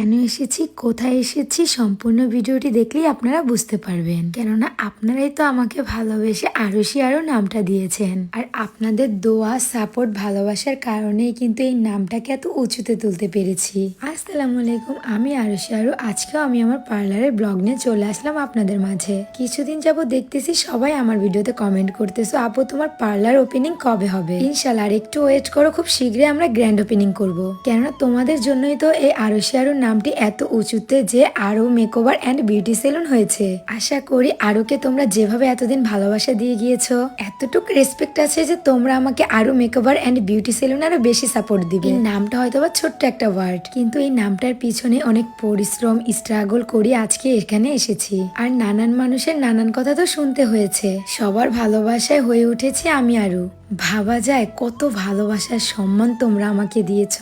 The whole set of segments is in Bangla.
কেন এসেছি? কোথায় এসেছি? সম্পূর্ণ ভিডিওটি দেখলেই আপনারা বুঝতে পারবেন। কেননা আপনারাই তো আমাকে ভালোবেসে আরশি আরও নামটা দিয়েছেন। আর আপনাদের দোয়া, সাপোর্ট, ভালোবাসার কারণেই কিন্তু এই নামটাকে এত উঁচুতে তুলতে পেরেছি। আসসালামু আলাইকুম, আমি আরশি আরও। আজকেও আমি আমার পার্লারের ব্লগ নিয়ে চলে আসলাম আপনাদের মাঝে। কিছুদিন যাব দেখতেছি সবাই আমার ভিডিওতে কমেন্ট করতেছো, আপু, তোমার পার্লার ওপেনিং কবে হবে? ইনশাল্লাহ, আর একটু ওয়েট করো, খুব শীঘ্রই আমরা গ্র্যান্ড ওপেনিং করব। কেননা তোমাদের জন্যই তো এই আরশি আরও নামটি এত উঁচুতে যে আরও মেকওভার অ্যান্ড বিউটি সেলুন হয়েছে। আশা করি আরোকে তোমরা যেভাবে এতদিন ভালোবাসা দিয়ে গিয়েছো, এতটুকু রেসপেক্ট আছে যে তোমরা আমাকে আরও মেকওভার অ্যান্ড বিউটি সেলুন আরও বেশি সাপোর্ট দিবে। নামটা হয়তো বা ছোট্ট একটা ওয়ার্ড কিন্তু এই নামটার পিছনে অনেক পরিশ্রম স্ট্রাগল করে আজকে এখানে এসেছি। আর নানান মানুষের নানান কথা তো শুনতে হয়েছে। সবার ভালোবাসায় হয়ে উঠেছে আমি আরও ভাবা যায় কত ভালোবাসার সম্মান তোমরা আমাকে দিয়েছ।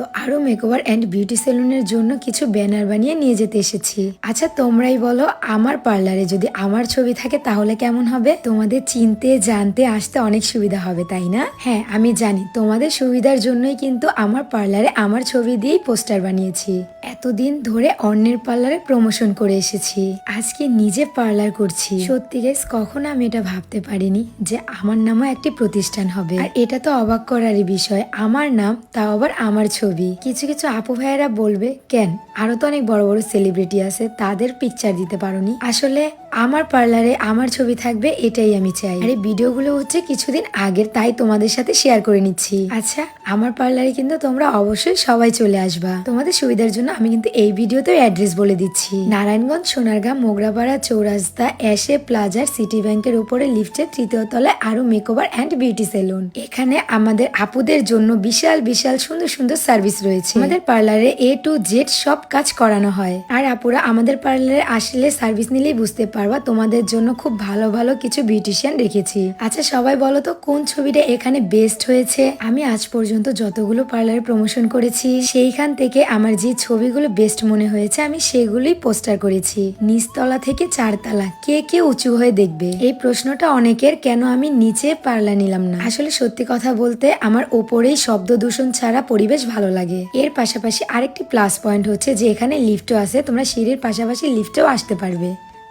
তো আরও মেকওভার অ্যান্ড বিউটি সেলুনের জন্য কিছু ব্যানার বানিয়ে নিয়ে যেতে এসেছি। আচ্ছা তোমরাই বলো, আমার পার্লারে যদি আমার ছবি থাকে তাহলে কেমন হবে? তোমাদের চিনতে, জানতে, আসতে অনেক সুবিধা হবে, তাই না? হ্যাঁ আমি জানি, তোমাদের সুবিধার জন্যই কিন্তু আমার পার্লারে আমার ছবি দিয়েই পোস্টার বানিয়েছি। এতদিন ধরে অন্যের পার্লারে প্রমোশন করে এসেছি। আজকে নিজে পার্লার করছি। সত্যি গাইস কখনো আমি এটা ভাবতে পারিনি যে আমার নামও একটি প্রতিষ্ঠান হবে। আর এটা তো অবাক করারই বিষয়, আমার নাম, তাও আবার আমার ছবি। কিছু কিছু আপু ভাইয়েরা বলবে, কেন? আরও তো অনেক বড় বড় সেলিব্রিটি আছে, তাদের পিকচার দিতে পারোনি। আসলে আমার পার্লারে আমার ছবি থাকবে, এটাই আমি চাই। আর এই ভিডিওগুলো হচ্ছে কিছুদিন আগের, তাই তোমাদের সাথে শেয়ার করে নিচ্ছি। আচ্ছা আমার পার্লারে কিন্তু তোমরা অবশ্যই সবাই চলে আসবা। তোমাদের সুবিধার জন্য আমি কিন্তু এই ভিডিওতে অ্যাড্রেস বলে দিচ্ছি। নারায়ণগঞ্জ, সোনারগাঁ, মোগরাপাড়া, চৌরাস্তা এসে প্লাজার সিটি ব্যাংকের উপরে লিফটের তৃতীয় তলায় আরও মেকওভার অ্যান্ড বিউটি সেলুন। এখানে আমাদের আপুদের জন্য বিশাল বিশাল, সুন্দর সুন্দর সার্ভিস রয়েছে। আমাদের পার্লারে এ টু জেড সব কাজ করানো হয়। আর আপুরা আমাদের পার্লারে আসলে সার্ভিস নিলেই বুঝতে পারবা? তোমাদের জন্য খুব ভালো ভালো কিছু বিউটিশিয়ান রেখেছি। আচ্ছা সবাই বলো তো, কোন ছবিটা এখানে বেস্ট হয়েছে? আমি আজ পর্যন্ত যতগুলো পার্লারে প্রমোশন করেছি, সেইখান থেকে আমার যে ছবিগুলো বেস্ট মনে হয়েছে, আমি সেগুলোই পোস্টার করেছি। নিচতলা থেকে চারতলা, কে কে উঁচু হয়ে দেখবে? এই প্রশ্নটা অনেকের, কেন আমি নিচে পার্লার নিলাম না? আসলে সত্যি কথা বলতে, আমার ওপরেই শব্দ দূষণ ছাড়া পরিবেশ ভালো লাগে। এর পাশাপাশি আরেকটি প্লাস পয়েন্ট হচ্ছে যে, এখানে লিফটও আছে, তোমরা সিঁড়ির পাশাপাশি লিফটেও আসতে পারবে।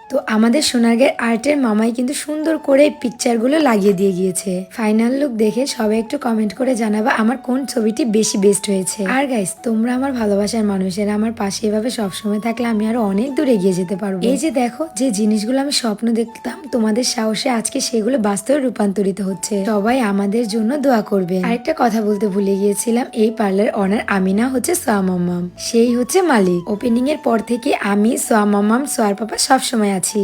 তো আমাদের সোনারগের আর্টের মামাই কিন্তু সুন্দর করে পিকচারগুলো লাগিয়ে দিয়ে গিয়েছে। ফাইনাল লুক দেখে সবাই একটু কমেন্ট করে জানাবা আমার কোন ছবিটি বেশি বেস্ট হয়েছে। আর গাইস তোমরা আমার ভালোবাসার মানুষের, আমার পাশে এভাবে সবসময় থাকলে আমি আরও অনেক দূর এগিয়ে যেতে পারব। এই যে দেখো, যে জিনিসগুলো আমি স্বপ্ন দেখতাম, তোমাদের সাহসে আজকে সেগুলো বাস্তবে রূপান্তরিত হচ্ছে। সবাই আমাদের জন্য দোয়া করবে। আরেকটা কথা বলতে ভুলে গিয়েছিলাম, এই পার্লার অনার আমিনা হচ্ছে সোয়া মাম্মাম। সেই হচ্ছে মালিক। ওপেনিং এর পর থেকে আমি সোয়া মাম্মাম, সোয়ার পাপা সবসময় আছি।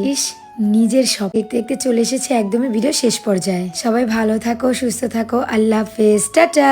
নিজের সব দেখতে দেখতে চলে এসেছে একদমই ভিডিও শেষ পর্যায়ে। সবাই ভালো থাকো, সুস্থ থাকো, আল্লাহ হাফেজ, টাটা।